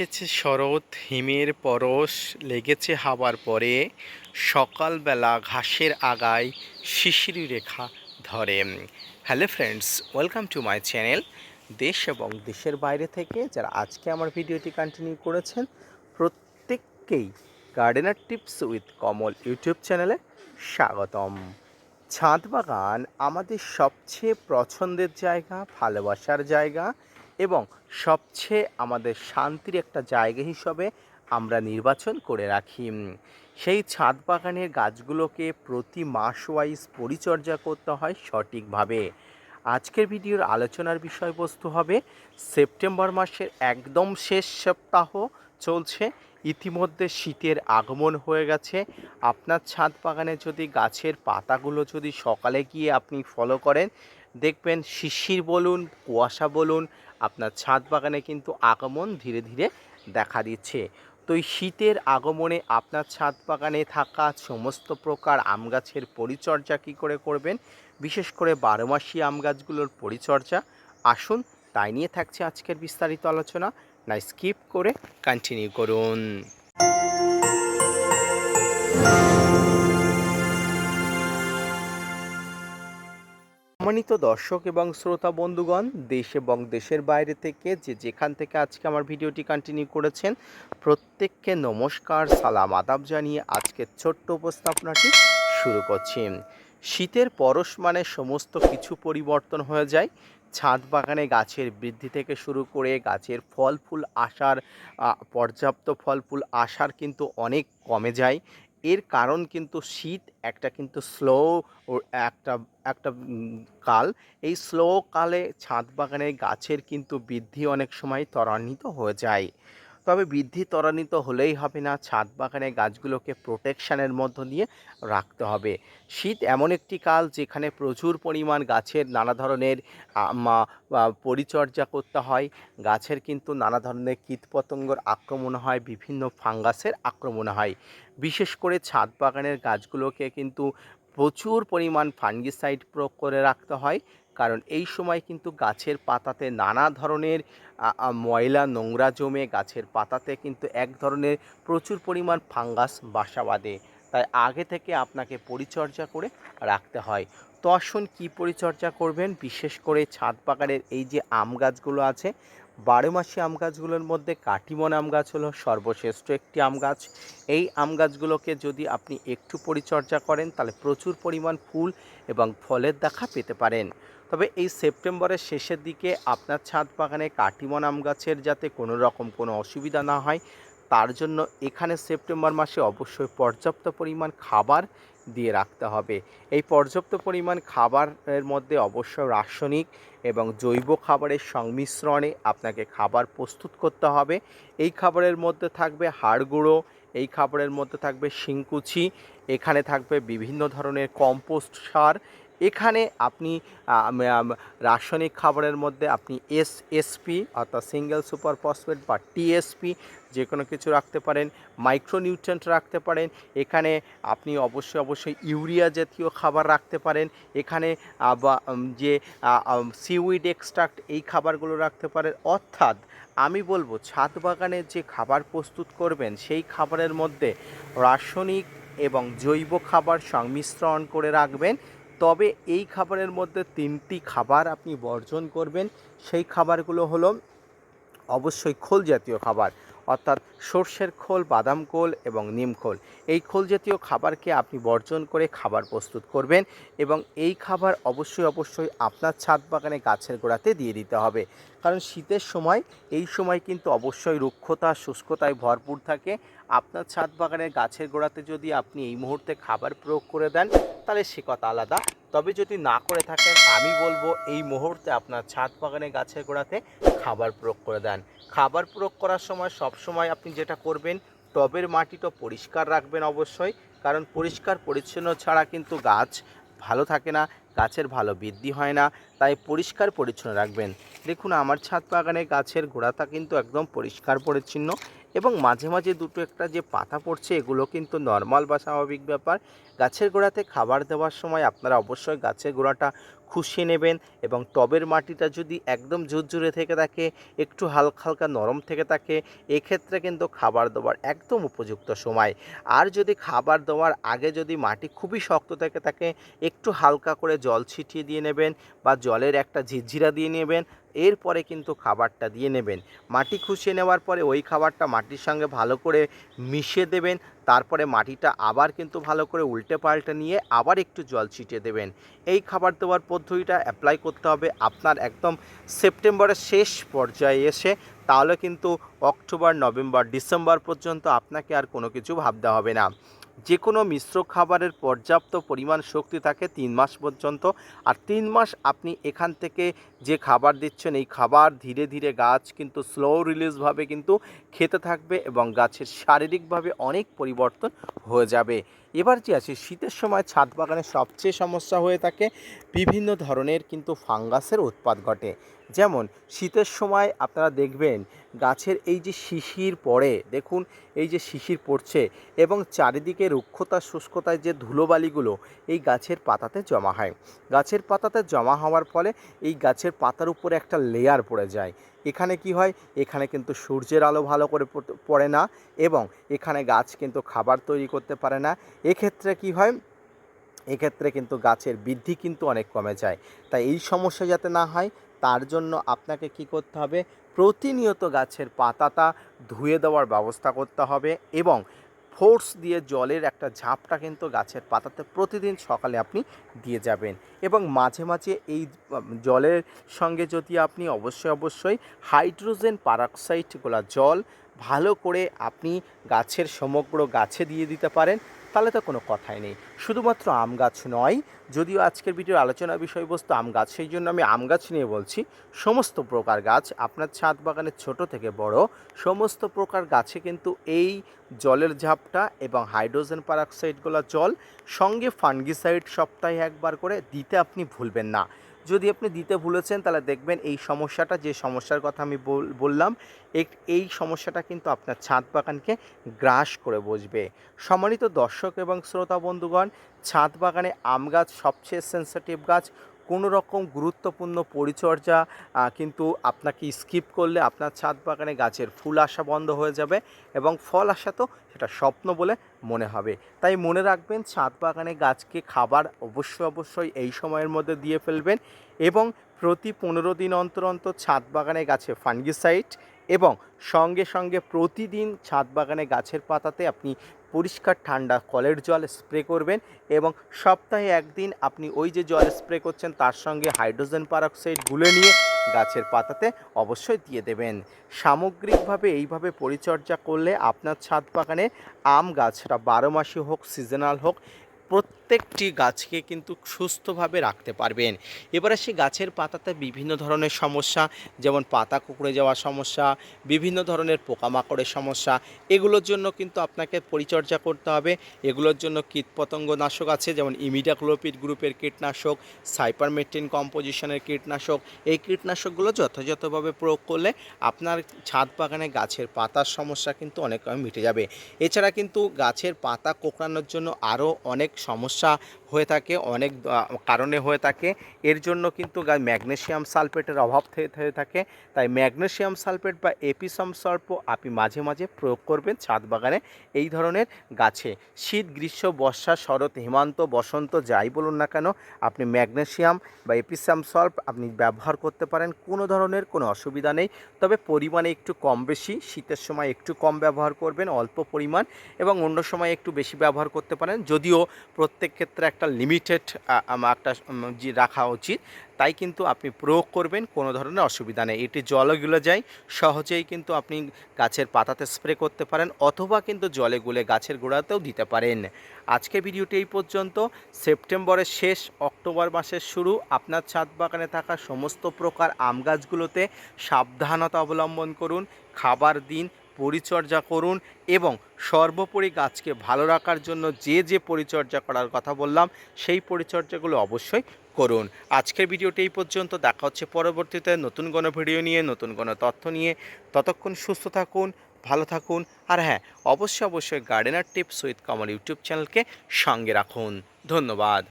এসেছে শরৎ, হিমের পরশ, লেগেছে হাওয়ার পরে, সকালবেলা ঘাসের আগায় শিশিরি রেখা ধরে। Hello friends welcome to my channel দেশ এবং দেশের বাইরে থেকে যারা আজকে আমার ভিডিওটি কন্টিনিউ করেছেন, প্রত্যেককেই gardener tips with Kamal YouTube চ্যানেলে স্বাগতম। ছাদ বাগান আমাদের সবচেয়ে পছন্দের জায়গা, ভালোবাসার জায়গা এবং সবচেয়ে আমাদের শান্তির একটা জায়গা হিসাবে আমরা নির্বাচন করে রাখি। সেই ছাদ বাগানের গাছগুলোকে প্রতি মাস ওয়াইজ পরিচর্যা করতে হয় সঠিকভাবে। আজকের ভিডিওর আলোচনার বিষয়বস্তু হবে, সেপ্টেম্বর মাসের একদম শেষ সপ্তাহ চলছে, ইতিমধ্যে শীতের আগমন হয়ে গেছে। আপনার ছাদ বাগানে যদি গাছের পাতাগুলো যদি সকালে গিয়ে আপনি ফলো করেন দেখবেন শিশির বলুন, কুয়াশা বলুন, আপনার ছাদ বাগানে কিন্তু আগমন ধীরে ধীরে দেখা দিচ্ছে। তো এই শীতের আগমনে আপনার ছাদ বাগানে থাকা সমস্ত প্রকার আম গাছের পরিচর্যা কী করে করবেন? বিশেষ করে বারো মাসি আম গাছগুলোর পরিচর্যা। আসুন, তাই নিয়ে থাকছে আজকের বিস্তারিত আলোচনা। না স্কিপ করে কন্টিনিউ করুন। সম্মানিত দর্শক এবং শ্রোতা বন্ধুগণ, দেশ এবং দেশের বাইরে থেকে যে যেখান থেকে আজকে আমার ভিডিওটি কন্টিনিউ করেছেন, প্রত্যেককে নমস্কার, সালাম, আদাব জানিয়ে আজকের ছোট্ট উপস্থাপনাটি শুরু করছি। শীতের পরশ মানে সমস্ত কিছু পরিবর্তন হয়ে যায়। ছাদ বাগানে গাছের বৃদ্ধি থেকে শুরু করে গাছের ফল ফুল আসার পর্যাপ্ত ফল ফুল আসার কিন্তু অনেক কমে যায়। এর কারণ কিন্তু শীত, একটা কিন্তু স্লো একটা একটা কাল। এই স্লো কালে ছাদ বাগানের গাছের কিন্তু বৃদ্ধি অনেক সময় ত্বরান্বিত হয়ে যায়। তবে বৃদ্ধি ত্বরান্বিত হলেই হবে না। ছাদ বাগানে গাছগুলোকে প্রোটেকশানের মধ্য দিয়ে রাখতে হবে। শীত এমন একটি কাল যেখানে প্রচুর পরিমাণ গাছের নানা ধরনের পরিচর্যা করতে হয়। গাছের কিন্তু নানা ধরনের কীটপতঙ্গর আক্রমণ হয়, বিভিন্ন ফাঙ্গাসের আক্রমণ হয়। বিশেষ করে ছাদ বাগানের গাছগুলোকে কিন্তু প্রচুর পরিমাণ ফাঙ্গিসাইড প্রয়োগ করে রাখতে হয়। কারণ এই সময় কিন্তু গাছের পাতাতে নানা ধরনের ময়লা নোংরা জমে গাছের পাতাতে কিন্তু এক ধরনের প্রচুর পরিমাণ ফাঙ্গাস বাসা বাঁধে। তাই আগে থেকে আপনাকে পরিচর্যা করে রাখতে হয়। তো আসুন কী পরিচর্যা করবেন? বিশেষ করে ছাদ বাগানের এই যে আম গাছগুলো আছে, বারো মাসি আম গাছগুলোর মধ্যে কাটিমন আম গাছ হলো সর্বশ্রেষ্ঠ একটি আম গাছ। এই আম গাছগুলোকে যদি আপনি একটু পরিচর্যা করেন, তাহলে প্রচুর পরিমাণ ফুল এবং ফলের দেখা পেতে পারেন। তবে এই সেপ্টেম্বরের শেষের দিকে আপনার ছাদ বাগানে কাটিমন আম গাছের যাতে কোনো রকম কোনো অসুবিধা না হয়, তার জন্য এখানে সেপ্টেম্বর মাসে অবশ্যই পর্যাপ্ত পরিমাণ খাবার দিয়ে রাখতে হবে। এই পর্যাপ্ত পরিমাণ খাবারের মধ্যে অবশ্যই রাসায়নিক এবং জৈব খাবারের সংমিশ্রণে আপনাকে খাবার প্রস্তুত করতে হবে। এই খাবারের মধ্যে থাকবে হাড় গুঁড়ো, এই খাবারের মধ্যে থাকবে শিংকুচি, এখানে থাকবে বিভিন্ন ধরনের কম্পোস্ট সার এখানে আপনি রাসায়নিক খাবারের মধ্যে আপনি এস এসপি অর্থাৎ সিঙ্গেল সুপার ফসফেট বা টিএসপি যে কোনো কিছু রাখতে পারেন মাইক্রোনিউট্রেন্ট রাখতে পারেন, এখানে আপনি অবশ্যই অবশ্যই ইউরিয়া জাতীয় খাবার রাখতে পারেন, এখানে যে সিউইড এক্সট্রাক্ট এই খাবারগুলো রাখতে পারেন, অর্থাৎ আমি বলব ছাদ বাগানে যে খাবার প্রস্তুত করবেন, সেই খাবারের মধ্যে রাসায়নিক এবং জৈব খাবার সংমিশ্রণ করে রাখবেন তবে এই খাবারের মধ্যে তিনটি খাবার আপনি বর্জন করবেন। সেই খাবারগুলো হলো অবশ্যই খোল জাতীয় খাবার। অর্থাৎ সর্ষের খোল, বাদাম খোল এবং নিম খোল। এই খোল জাতীয় খাবারকে আপনি বর্জন করে খাবার প্রস্তুত করবেন এবং এই খাবার অবশ্যই অবশ্যই আপনার ছাদ বাগানে গাছের গোড়াতে দিয়ে দিতে হবে। কারণ শীতের সময়, এই সময় কিন্তু অবশ্যই রুক্ষতা, শুষ্কতায় ভরপুর থাকে। আপনার ছাদ বাগানের গাছের গোড়াতে যদি আপনি এই মুহূর্তে খাবার প্রয়োগ করে দেন, তাহলে সে কথা আলাদা। তবে যদি না করে থাকেন, আমি বলব এই মুহূর্তে আপনার ছাদ বাগানে গাছের গোড়াতে খাবার প্রয়োগ করে দেন। খাবার প্রয়োগ করার সময় সব সময় আপনি যেটা করবেন, টবের মাটিটা পরিষ্কার রাখবেন অবশ্যই, কারণ পরিষ্কার পরিচ্ছন্ন ছাড়া কিন্তু গাছ ভালো থাকে না, গাছের ভালো বৃদ্ধি হয় না, তাই পরিষ্কার পরিচ্ছন্ন রাখবেন। দেখুন, আমার ছাদ বাগানে গাছের গোড়াটা কিন্তু একদম পরিষ্কার পরিচ্ছন্ন এবং মাঝে মাঝে দুটো একটা যে পাতা পড়ছে, এগুলো কিন্তু নর্মাল বা স্বাভাবিক ব্যাপার। গাছের গোড়াতে খাবার দেওয়ার সময় আপনারা অবশ্যই গাছের গোড়াটা খুশিয়ে নেবেন এবং টবের মাটিটা যদি একদম ঝুরঝুরে থেকে থাকে, একটু হালকা হালকা নরম থেকে থাকে, এক্ষেত্রে কিন্তু খাবার দেওয়ার একদম উপযুক্ত সময়। আর যদি খাবার দেওয়ার আগে যদি মাটি খুবই শক্ত থেকে থাকে, একটু হালকা করে জল ছিটিয়ে দিয়ে নেবেন বা জলের একটা ঝিরঝিরা দিয়ে নেবেন এরপরে কিন্তু খাবারটা দিয়ে নেবেন। মাটি খুশিয়ে নেওয়ার পরে ওই খাবারটা মাটির সঙ্গে ভালো করে মিশিয়ে দেবেন। তারপরে মাটিটা আবার কিন্তু ভালো করে উল্টে পাল্টে নিয়ে আবার একটু জল ছিটিয়ে দেবেন। এই খাবার দেওয়ার পদ্ধতিটা অ্যাপ্লাই করতে হবে আপনার একদম সেপ্টেম্বরের শেষ পর্যায়ে এসে। তাহলে কিন্তু অক্টোবর, নভেম্বর, ডিসেম্বর পর্যন্ত আপনাকে আর কোনো কিছু ভাবতে হবে না। যে কোনো মিশ্র খাবারের পর্যাপ্ত পরিমাণ শক্তি থাকে তিন মাস পর্যন্ত। আর তিন মাস আপনি এখান থেকে যে খাবার দিচ্ছেন, এই খাবার ধীরে ধীরে গাছ কিন্তু স্লো রিলিজভাবে কিন্তু খেতে থাকবে এবং গাছের শারীরিকভাবে অনেক পরিবর্তন হয়ে যাবে। এবার যে আছে, শীতের সময় ছাদ বাগানে সবচেয়ে সমস্যা হয়ে থাকে বিভিন্ন ধরনের কিন্তু ফাঙ্গাসের উৎপাদ ঘটে। যেমন, শীতের সময় আপনারা দেখবেন গাছের এই যে শিশির পড়ে, দেখুন, এই যে শিশির পড়ছে এবং চারিদিকে রুক্ষতা, শুষ্কতায় যে ধুলোবালিগুলো এই গাছের পাতাতে জমা হয়। গাছের পাতাতে জমা হওয়ার ফলে এই গাছের পাতার উপরে একটা লেয়ার পড়ে যায়। এখানে কি হয়? এখানে কিন্তু সূর্যের আলো ভালো করে পড়ে না এবং এখানে গাছ কিন্তু খাবার তৈরি করতে পারে না এক্ষেত্রে কি হয়? এক্ষেত্রে কিন্তু গাছের বৃদ্ধি কিন্তু অনেক কমে যায়। তাই এই সমস্যা যাতে না হয়, তার জন্য আপনাকে কি করতে হবে? প্রতিনিয়ত গাছের পাতাটা ধুয়ে দেওয়ার ব্যবস্থা করতে হবে এবং ফোর্স দিয়ে জলের একটা ঝাপটা কিন্তু গাছের পাতাতে প্রতিদিন সকালে আপনি দিয়ে যাবেন। এবং মাঝে মাঝে এই জলের সঙ্গে যদি আপনি অবশ্যই অবশ্যই হাইড্রোজেন পারক্সাইডগুলা জল ভালো করে আপনি গাছের সমগ্র গাছে দিয়ে দিতে পারেন। তাহলে তো কোনো কথাই নেই। শুধুমাত্র আম গাছ নয়, যদিও আজকের ভিডিওর আলোচনার বিষয়বস্তু আম গাছ, সেই জন্য আমি আম গাছ নিয়ে বলছি, সমস্ত প্রকার গাছ আপনার ছাদ বাগানের ছোট থেকে বড়, সমস্ত প্রকার গাছে কিন্তু এই জলের ঝাপটা এবং হাইড্রোজেন পারক্সাইডগুলো জল সঙ্গে ফাঙ্গিসাইড সপ্তাহে একবার করে দিতে আপনি ভুলবেন না। যদি আপনি দিতে ভুলেছেন, তাহলে দেখবেন এই সমস্যাটা, যে সমস্যার কথা আমি বল- বললাম এই সমস্যাটা কিন্তু আপনার ছাদ বাগানকে গ্রাস করে বসবে। সম্মানিত দর্শক এবং শ্রোতা বন্ধুগণ, ছাদ বাগানে আম গাছ সবচেয়ে সেন্সিটিভ গাছ। কোনো রকম গুরুত্বপূর্ণ পরিচর্যা কিন্তু আপনাকে স্কিপ করলে আপনার ছাদ বাগানে গাছের ফুল আসা বন্ধ হয়ে যাবে এবং ফল আসা তো সেটা স্বপ্ন বলে মনে হবে। তাই মনে রাখবেন, ছাদ বাগানে গাছকে খাবার অবশ্যই অবশ্যই এই সময়ের মধ্যে দিয়ে ফেলবেন এবং প্রতি পনেরো দিন অন্তর অন্তর ছাদ বাগানে গাছে ফাঙ্গিসাইড এবং সঙ্গে সঙ্গে প্রতিদিন ছাদ বাগানে গাছের পাতাতে আপনি পরিষ্কার ঠান্ডা কলের জল স্প্রে করবেন এবং সপ্তাহে একদিন আপনি ওই যে জল স্প্রে করছেন তার সঙ্গে হাইড্রোজেন পারক্সাইড গুলে নিয়ে গাছের পাতাতে অবশ্যই দিয়ে দেবেন। সামগ্রিকভাবে এইভাবে পরিচর্যা করলে আপনার ছাদ বাগানে আম গাছটা বারো মাসে হোক সিজনাল হোক প্রত্যেকটি গাছকে কিন্তু সুস্থভাবে রাখতে পারবেন। এবার আসি গাছের পাতাতে বিভিন্ন ধরনের সমস্যা, যেমন পাতা কুকড়ে যাওয়ার সমস্যা, বিভিন্ন ধরনের পোকামাকড়ের সমস্যা, এগুলোর জন্য কিন্তু আপনাকে পরিচর্যা করতে হবে। এগুলোর জন্য কীটপতঙ্গ নাশক আছে, যেমন ইমিডাক্লোপিড গ্রুপের কীটনাশক, সাইপারমেট্রিন কম্পোজিশনের কীটনাশক। এই কীটনাশকগুলো যথাযথভাবে প্রয়োগ করলে আপনার ছাদ বাগানে গাছের পাতার সমস্যা কিন্তু অনেক মিটে যাবে। এছাড়া কিন্তু গাছের পাতা কোঁকড়ানোর জন্য আরও অনেক সমস্যা হয়ে থাকে, অনেক কারণে হয়ে থাকে। এর জন্য কিন্তু গা- ম্যাগনেসিয়াম সালফেটের অভাব হয়ে থাকে। তাই ম্যাগনেসিয়াম সালফেট বা এপিসম সল্প আপনি মাঝে মাঝে প্রয়োগ করবেন ছাদ বাগানে এই ধরনের গাছে। শীত, গ্রীষ্ম, বর্ষা, শরৎ, হেমন্ত, বসন্ত যাই বলুন না কেন, আপনি ম্যাগনেসিয়াম বা এপিসাম সল্প আপনি ব্যবহার করতে পারেন, কোনো ধরনের কোনো অসুবিধা নেই। তবে পরিমাণে একটু কম বেশি, শীতের সময় একটু কম ব্যবহার করবেন, অল্প পরিমাণ এবং অন্য সময় একটু বেশি ব্যবহার করতে পারেন। যদিও প্রত্যেক ক্ষেত্রে একটা লিমিটেড একটা যে রাখা উচিত। তাই কিন্তু আপনি প্রয়োগ করবেন, কোনো ধরনের অসুবিধা নেই। এটি জলে গুলে যায়, সহজেই কিন্তু আপনি গাছের পাতাতে স্প্রে করতে পারেন, অথবা কিন্তু জলে গুলে গাছের গোড়াতেও দিতে পারেন। আজকে ভিডিওটি এই পর্যন্ত। সেপ্টেম্বরের শেষ, অক্টোবর মাসের শুরু, আপনার ছাদ বাগানে থাকা সমস্ত প্রকার আম গাছগুলোতে সাবধানতা অবলম্বন করুন। খাবার দিন পরিচর্যা করুন এবং সর্বোপরি গাছকে ভালো রাখার জন্য যে যে পরিচর্যা করার কথা বললাম, সেই পরিচর্যাগুলো অবশ্যই করুন। আজকের ভিডিওটি এই পর্যন্ত। দেখা হচ্ছে পরবর্তীতে নতুন কোনো ভিডিও নিয়ে, নতুন কোনো তথ্য নিয়ে। ততক্ষণ সুস্থ থাকুন, ভালো থাকুন, আর হ্যাঁ অবশ্যই অবশ্যই gardener tips with Kamal YouTube চ্যানেলকে সঙ্গে রাখুন। ধন্যবাদ।